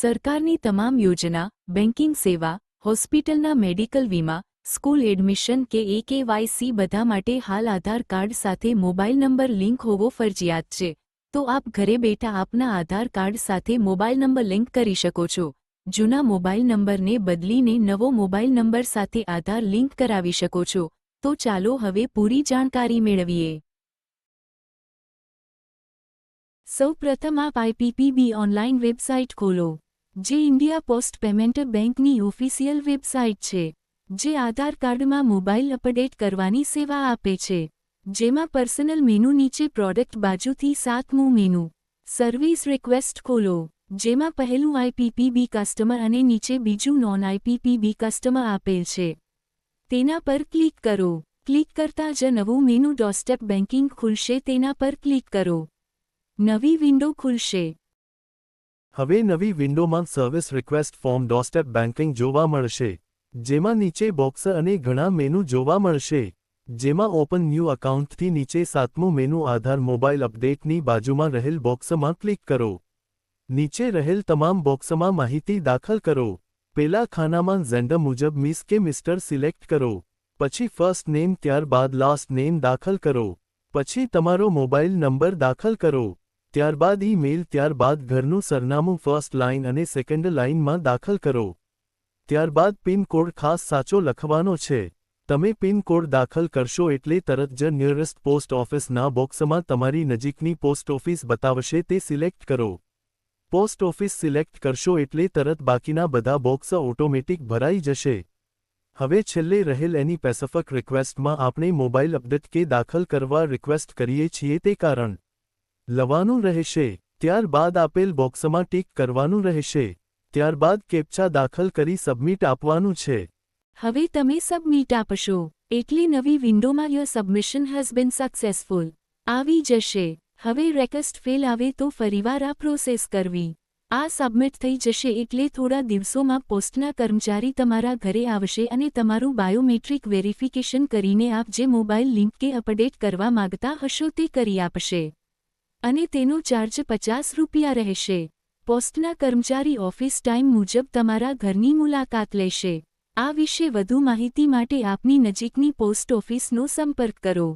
સરકારની તમામ યોજના બેન્કિંગ સેવા, હોસ્પિટલના મેડિકલ વીમા, સ્કૂલ એડમિશન કે એકેવાયસી બધા માટે હાલ આધાર કાર્ડ સાથે મોબાઈલ નંબર લિંક હોવો ફરજિયાત છે. તો આપ ઘરે બેઠા આપના આધાર કાર્ડ સાથે મોબાઈલ નંબર લિંક કરી શકો છો. જૂના મોબાઈલ નંબરને બદલીને નવો મોબાઈલ નંબર સાથે આધાર લિંક કરાવી શકો છો. તો ચાલો હવે પૂરી જાણકારી મેળવીએ. સૌપ્રથમ આપ આઈપીપીબી ઓનલાઈન વેબસાઇટ ખોલો. જે ઇન્ડિયા પોસ્ટ પેમેન્ટ બેંકની ઓફિશિયલ વેબસાઇટ છે, જે આધાર કાર્ડમાં મોબાઈલ અપડેટ કરવાની સેવા આપે છે, જેમાં પર્સનલ મેનુ નીચે પ્રોડક્ટ બાજુથી સાતમું મેનુ, સર્વિસ રિક્વેસ્ટ ખોલો, જેમાં પહેલું આઈપીપીબી કસ્ટમર અને નીચે બીજું નોન આઈપીપીબી કસ્ટમર આપેલ છે. તેના પર ક્લિક કરો. ક્લિક કરતાં જ નવું મેનુ ડોસ્ટેપ બેન્કિંગ ખુલશે તેના પર ક્લિક કરો. નવી વિન્ડો ખુલશે. હવે નવી વિન્ડોમાં service request form doorstep banking જોવા મળશે, જેમાં નીચે બોક્સ અને ઘણા મેનુ જોવા મળશે, જેમાં ઓપન ન્યૂ અકાઉન્ટથી નીચે સાતમું મેનુ આધાર મોબાઈલ અપડેટની બાજુમાં રહેલ બોક્સમાં ક્લિક કરો. નીચે રહેલ તમામ બોક્સમાં માહિતી દાખલ કરો. પેલા ખાનામાં ઝેન્ડર મુજબ મિસ કે મિસ્ટર સિલેક્ટ કરો. પછી ફર્સ્ટ નેમ ત્યારબાદ લાસ્ટ નેમ દાખલ કરો. પછી તમારો મોબાઈલ નંબર દાખલ કરો. ત્યારબાદ ઈમેલ, ત્યારબાદ ઘરનું સરનામું ફર્સ્ટ લાઇન અને સેકન્ડ લાઇનમાં દાખલ કરો. ત્યારબાદ પિનકોડ ખાસ સાચો લખવાનો છે. તમે પિનકોડ દાખલ કરશો એટલે તરત જ નિયરેસ્ટ પોસ્ટ ઓફિસના બોક્સમાં તમારી નજીકની પોસ્ટ ઓફિસ બતાવશે તે સિલેક્ટ કરો. પોસ્ટ ઓફિસ સિલેક્ટ કરશો એટલે તરત બાકીના બધા બોક્સ ઓટોમેટિક ભરાઈ જશે. હવે છેલ્લે રહેલ એની પેસિફિક રિક્વેસ્ટમાં આપણે મોબાઈલ અપડેટ કે દાખલ કરવા રિક્વેસ્ટ કરીએ છીએ તે કારણ લવાનું રહેશે, ત્યારબાદ આપેલ બોક્સમાં ટીક કરવાનું રહેશે, ત્યારબાદ કેપ્ચા દાખલ કરી સબમિટ આપવાનું છે. હવે તમે સબમિટ આપશો. એટલે નવી વિન્ડોમાં your submission has been successful આવી જશે. હવે રેકસ્ટ ફેલ આવે તો ફરીવાર આ પ્રોસેસ કરવી. આ સબમિટ થઈ જશે એટલે થોડા દિવસોમાં પોસ્ટના કર્મચારી તમારા ઘરે આવશે અને તમારું બાયોમેટ્રિક વેરિફિકેશન કરીને આપ જે મોબાઈલ લિંક કે અપડેટ કરવા માંગતા હશો તે કરી આપશે. અને તેનો ચાર્જ પચાસ રૂપિયા રહેશે. પોસ્ટના કર્મચારી ઓફિસ ટાઈમ મુજબ તમારા ઘરની મુલાકાત લેશે. આ વિશે વધુ માહિતી માટે આપની નજીકની પોસ્ટ ઓફિસનો સંપર્ક કરો.